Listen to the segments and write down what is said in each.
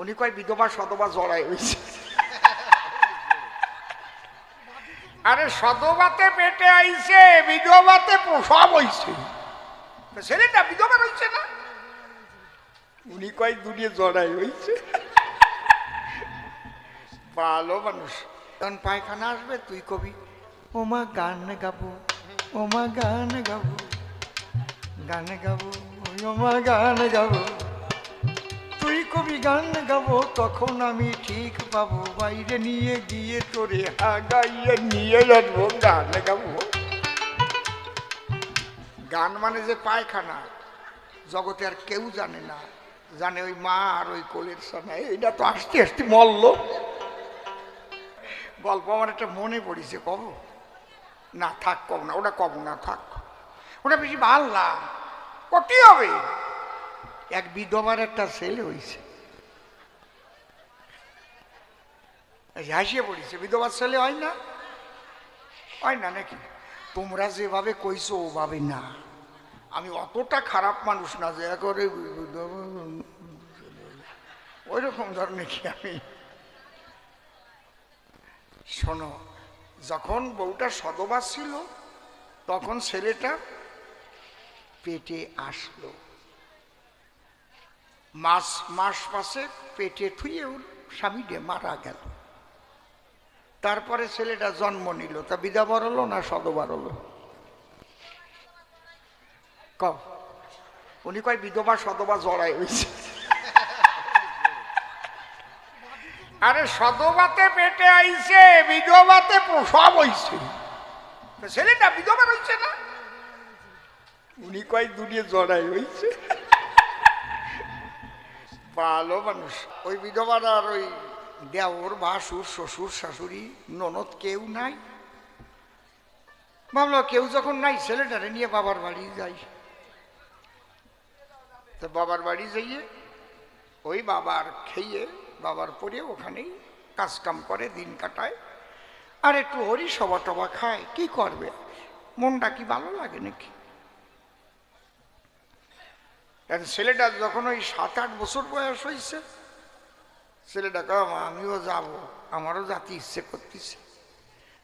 উনি কয় বিধবা, সদবা জড়াই হয়েছে। আরে সদবাতে পেটে আইছে, বিধবাতে প্রসব হইছে। ছেলেটা বিধবা রইছে না? উনি কয় দুনিয়ে জড়াই হইছে। ভালো মানুষ। তখন পায়খানা আসবে, তুই কবি ওমা গান গাবো ওমা গান গাবো গান গাবো ওমা গান গাবো। কবি গান গাবো, তখন আমি ঠিক পাবো। বাইরে নিয়ে গিয়ে তোরে হাগাইয়ে নিয়ে যাব গান গাবো। গান মানে যে পায়খানা, জগতে আর কেউ জানে না। জানে ওই মা আর ওই কোলের সানায় এটা তো আসতে আসতে মল্ল গল্প আমার একটা মনে পড়েছে, কব। না, থাক, কব না, ওটা কব না, থাক। ওটা বেশি ভালো না। কটি হবে? এক বিধবার একটা ছেলে হইছে। হাসিয়ে পড়েছে বিধবার ছেলে হয় না? হয় না নাকি? তোমরা যেভাবে কইছো, ওভাবে না। আমি অতটা খারাপ মানুষ না যে করে ওই রকম ধরনের কি আমি? শোনো, যখন বউটা সদবা ছিল, তখন ছেলেটা পেটে আসলো। মাস মাস পাশে পেটে থুয়ে ওর স্বামীটা মারা গেল। তারপরে ছেলেটা জন্ম নিল। তা বিধাবার হলো না সদবার হলো? ক? উনি কয়, বিধবা, সদবা জড়াই হয়েছে। আরে সদবাতে পেটে আইছে, বিধবাতে প্রসব হইছে। ছেলেটা বিধবা রইছে না? উনি কয়, দুনিয়ে জড়াই হইছে। ভালো মানুষ। ওই বিধবার আর ওই দেওর ভাসুর শ্বশুর, শাশুড়ি, ননদ কেউ নাই। ভাবলো কেউ যখন নাই, ছেলেটারে নিয়ে বাবার বাড়ি যাই। তো বাবার বাড়ি যাইয়ে ওই বাবার খেয়ে, বাবার পরে ওখানেই কাজ কাম করে, দিন কাটায়। আর একটু হরি সবা টবা খায়, কি করবে? মনটা কি ভালো লাগে নাকি? ছেলেটা যখন ওই সাত আট বছর বয়স হয়েছে ছেলেটা কয় "মা, আমিও যাব। আমারও জাতি ইচ্ছে করতেছে।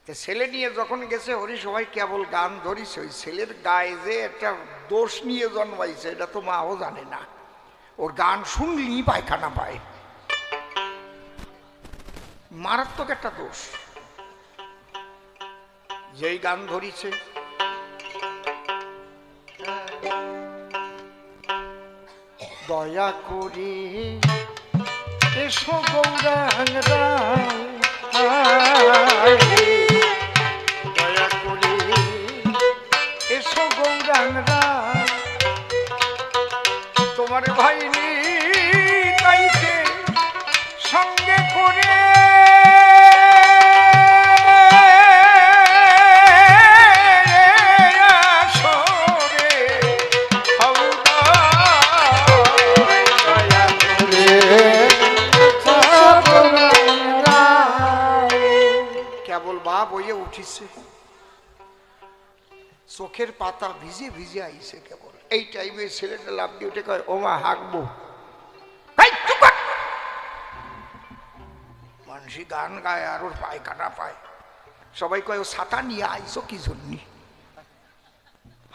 তা ছেলে নিয়ে যখন গেছে হরি সবাই কেবল গান ধরিছে। ওই ছেলের গায়ে যে একটা দোষ নিয়ে জন্মাইছে এটা তো মাও জানে না। ওর গান শুনলেই পায়খানা পায়। মারাত্মক একটা দোষ। যেই গান ধরিছে দয়া করে এসো গৌরাঙ্গ উঠিছে। চোখের পাতা ভিজে ভিজে আইছে কেবল এই টাইমে ছেলেটা লাভ দিয়ে উঠে কয়, ওমা হাঁকবো মানুষই গান গায় আর ওর পায়খানা পায়। সবাই কয়, ও ছাতা নিয়ে আইসো কি জন্যে?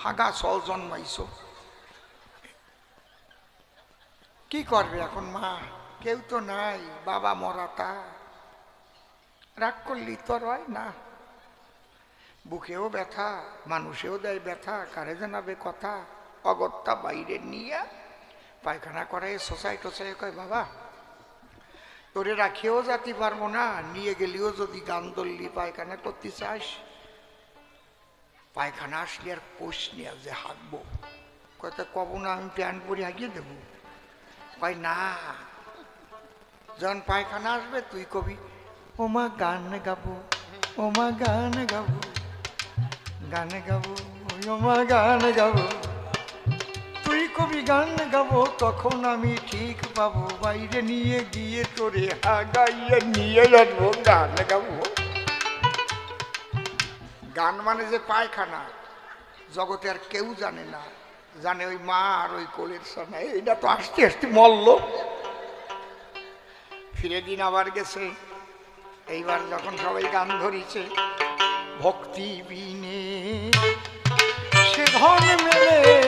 হাগা সল জন্মাইছো। কি করবে এখন মা? কেউ তো নাই, বাবা মরাতা রাগ করলি তো রয় না। বুকেও ব্যথা, মানুষেও দেয় ব্যথা, কারে জানাবে কথা? অগত্যা বাইরে নিয়ে পায়খানা করে সোসাই টোসাই কয়, বাবা, তোরে রাখিয়েও যাতে পারব না, নিয়ে গেলেও যদি গান দললি পায়খানা করতে চাস পায়খানা আসলে আর কোষ নিয়ে যে হাঁকবো। কয়টা কব না, আমি প্যান্ট পরে হাগিয়ে দেবো? কয়, না, যখন পায়খানা আসবে তুই কবি, ওমা গান গাবো, ওমা গান গাবো গান গাবো, ওমা গান গাবো। তুই কবি গান গাবো, তখন আমি ঠিক পাবো। বাইরে নিয়ে গিয়ে তোরে হাগাইয়ে নিয়ে যাব, গান গাবো। গান মানে যে পায়খানা, জগতে আর কেউ জানে না। জানে ওই মা আর ওই কোলের সানায় এটা তো আসতে আসতে মল্ল ফিরে দিন আবার গেছে। এইবার যখন সবাই গান ধরিছে ভক্তি বিনে সে ঘন মেলে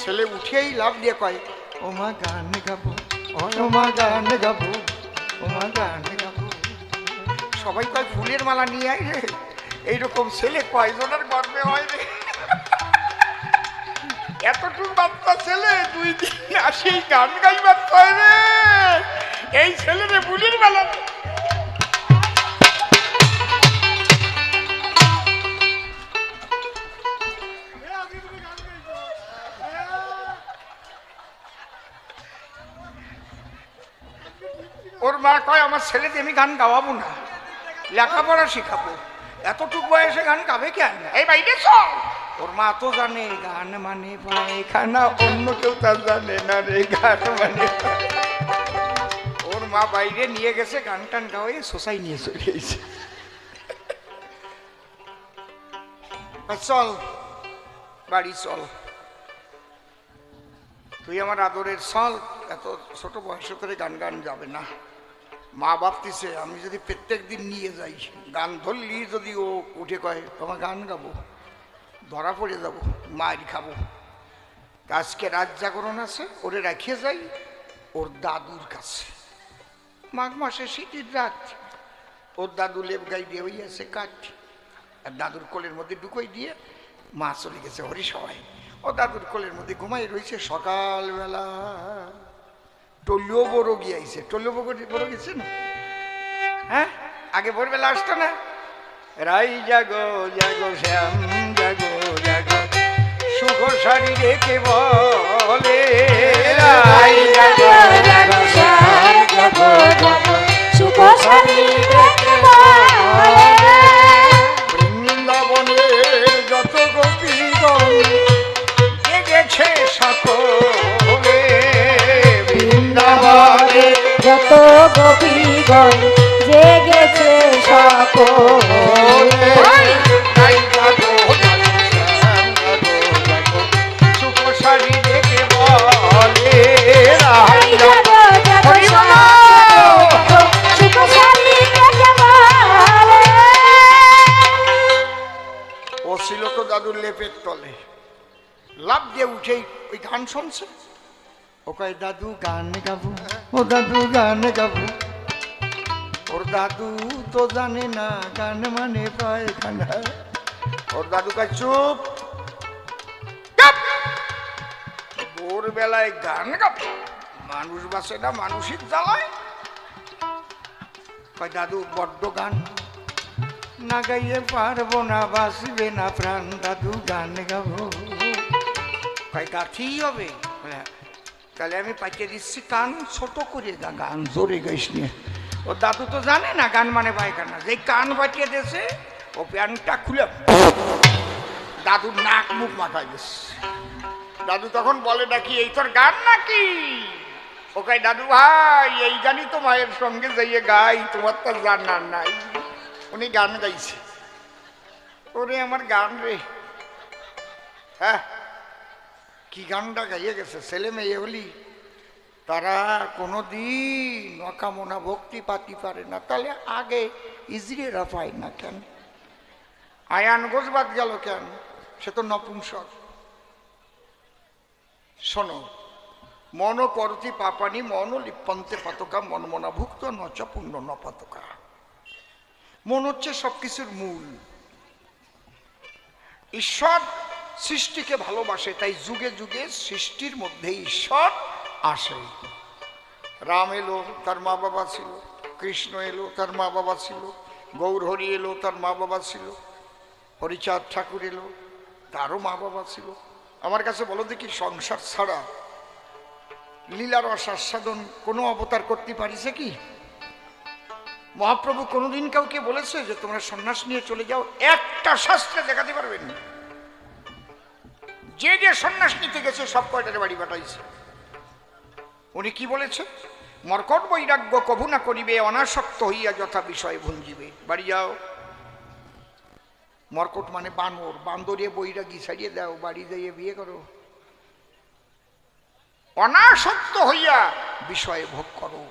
ছেলে উঠেই লাভ দিয়ে কয় ওমা গান গাবো ওমা গান গাবো ওমা গান গাবো। সবাই কয়, ফুলের মালা নিয়ে আয় রে। এইরকম ছেলে কয়জনের গর্বে হয় রে? এতটুকু বাচ্চা ছেলে, দুই দিন আসেই গান গাইবার কয় রে। এই ছেলে রে ফুলের মালা মা কয়, আমার ছেলেকে আমি গান গাওয়াবো না। লেখাপড়া শেখাবো। এতটুকু বয়সে গান গাবে কেন এই চল ওর মা তো জানে, গান মানে পায়খানা। অন্য কেউ তার জানে না রে, গান মানে ওর মা বাইরে নিয়ে গেছে, গান টান গাওয়াই সোসাই নিয়ে চলে গেছে চল, বাড়ি চল। তুই আমার আদরের চল, এত ছোট বয়স করে গান গান যাবে না। মা ভাবতেছে, আমি যদি প্রত্যেক দিন নিয়ে যাই, গান ধরলি যদি ও উঠে কয়, তোমার গান গাবো, ধরা পড়ে যাব মায়ের খাব। আজকে রাত জাগরণ আছে, ওরে রাখিয়ে যাই ওর দাদুর কাছে। মাঘ মাসে শীতের রাত, ওর দাদু লেপ গাই দিয়ে ওই আছে কাঠ, আর দাদুর কোলের মধ্যে ঢুকোই দিয়ে মা চলে গেছে হরি সবাই ও দাদুর কোলের মধ্যে ঘুমাই রয়েছে সকালবেলা। টলিও বড় গিয়াইছে টলিও বড় গেছে না? হ্যাঁ? আগে ভোরবেলা আসতো না? রাই জাগো জাগো, শ্যাম জাগো জাগো, সুখ শাড়ি রেখে বলে? রাই জাগো জাগো, শ্যাম ও ছিল তো দাদুর লেপের তলে। লাভ দিয়ে উঠেই ওই গান শুনছে। ও কয় দাদু গান গাবো ও দাদু গান গাবো। ওর দাদু তো জানে না গান মানে পায়খানা। ওর দাদু কয় চুপ! ভোরবেলায় গান গাবো মানুষ বাসে না মানুষের জ্বালায়। দাদু বড্ড গান। না গাইয়ে পারব না বাসবে না প্রাণ। দাদু গান গাবো। কয় গাথি হবে। বলে, তাহলে আমি পাইতে দিচ্ছি কান ছোট করে গা গান জোরে গাইস নিয়ে। ও দাদু তো জানে না গান মানে পায়খানা। যে কান বাটিয়ে দিয়েছে, ও প্যান্টটা খুলে দাদুর নাক মুখ মাথায় গেছে দাদু তখন বলে, নাকি এই তোর গান নাকি? ও কয়, দাদু ভাই, এই গানই তো মায়ের সঙ্গে যাইয়ে গাই, তোমার তো জানার নাই। উনি গান গাইছে। ওরে আমার গান রে। হ্যাঁ কি গানটা গাইয়ে গেছে? ছেলে মেয়ে হলি। তারা কোনো দিন অকামনা ভক্তি পাতি পারে না। তাহলে আগে ইজরিরা পায় না কেন? আয়ান গোজবাদ গেল কেন? সে তো নপুংসক শোনো, মন করতি পাপানি, মন লিপ্পন্তে পাতকা মনমনা ভুক্ত নচ পুণ্য ন পাতকা। মন হচ্ছে সবকিছুর মূল। ঈশ্বর সৃষ্টিকে ভালোবাসে, তাই যুগে যুগে সৃষ্টির মধ্যে ঈশ্বর আসে। রাম এলো, তার মা বাবা ছিল। কৃষ্ণ এলো, তার মা বাবা ছিল। গৌরহরি এলো, তার মা বাবা ছিল। হরিচাঁদ ঠাকুর এলো, তারও মা বাবা ছিল। আমার কাছে বলো দেখি, সংসার ছাড়া লীলার অসাস্বাদন কোনো অবতার করতে পারিছে কি? মহাপ্রভু কোনোদিন কাউকে বলেছে যে তোমরা সন্ন্যাস নিয়ে চলে যাও? একটা শাস্ত্রে দেখাতে পারবেন। যে যে সন্ন্যাস নিতে গেছে, সব কয়টারে বাড়ি পাঠাইছে? উনি কি বলেছেন মর্কট বৈরাগ্য কভু না করিবে, অনাসক্ত হইয়া যথা বিষয় ভুঞ্জিবে। বাড়ি যাও। মর্কট মানে বানর, বান্দরে বৈরাগী ছাড়িয়ে দাও, বাড়ি যাইয়ে বিয়ে করো। অনাসক্ত হইয়া বিষয়ে ভোগ করো।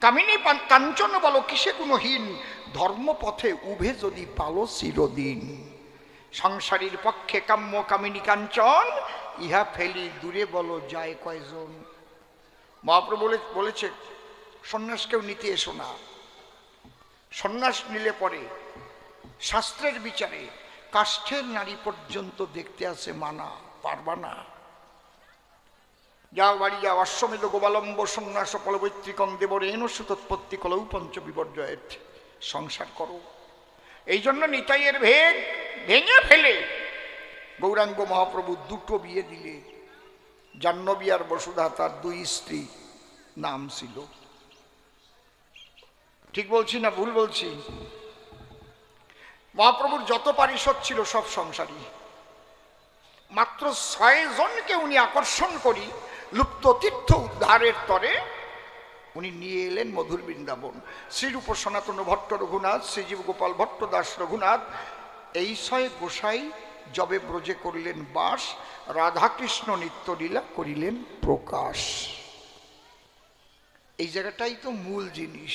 কামিনী কাঞ্চন বলো, কিসে কোনো হীন? ধর্মপথে উভে যদি পালো চিরদিন। সংসারীর পক্ষে কাম্য কামিনী কাঞ্চন, ইহা ফেলি দূরে বলো যায় কয়জন। মহাপ্রভু বলে বলেছে, সন্ন্যাস কেউ নিতে এসো না। সন্ন্যাস নিলে পরে শাস্ত্রের বিচারে কাষ্ঠের নারী পর্যন্ত দেখতে আসে মানা, পারবা না। যাও বাড়ি যাও, অশ্বমেধ গোবালম্ব সন্ন্যাস ফলবৈত্রিকং দেবরেণ সুতোৎপত্তি কলৌ পঞ্চ বিপর্যয়ের সংসার করো। এই জন্য নিতাইয়ের ভেদ ভেঙে ফেলে। গৌরাঙ্গ মহাপ্রভু দুটো বিয়ে দিলে। জাহ্নবী আর বসুধা তার দুই স্ত্রী নাম ছিল। ঠিক বলছি না ভুল বলছি? মহাপ্রভুর যত পারিষদ ছিল সব সংসারী। মাত্র ছয় জনকে উনি আকর্ষণ করি, লুপ্ত তীর্থ উদ্ধারের তরে উনি নিয়ে এলেন মধুর বৃন্দাবন। শ্রীরূপ সনাতন ভট্ট রঘুনাথ শ্রীজীব গোপাল ভট্ট দাস রঘুনাথ এই ছয় গোসাই জবে ব্রজে করলেন বাস, রাধাকৃষ্ণ নিত্যলীলা করিলেন প্রকাশ। এই জায়গাটাই তো মূল জিনিস।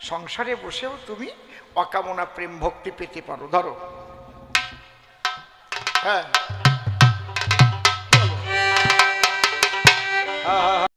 সংসারে বসেও তুমি অকামনা প্রেম ভক্তি পেতে পারো, ধরো। হ্যাঁ।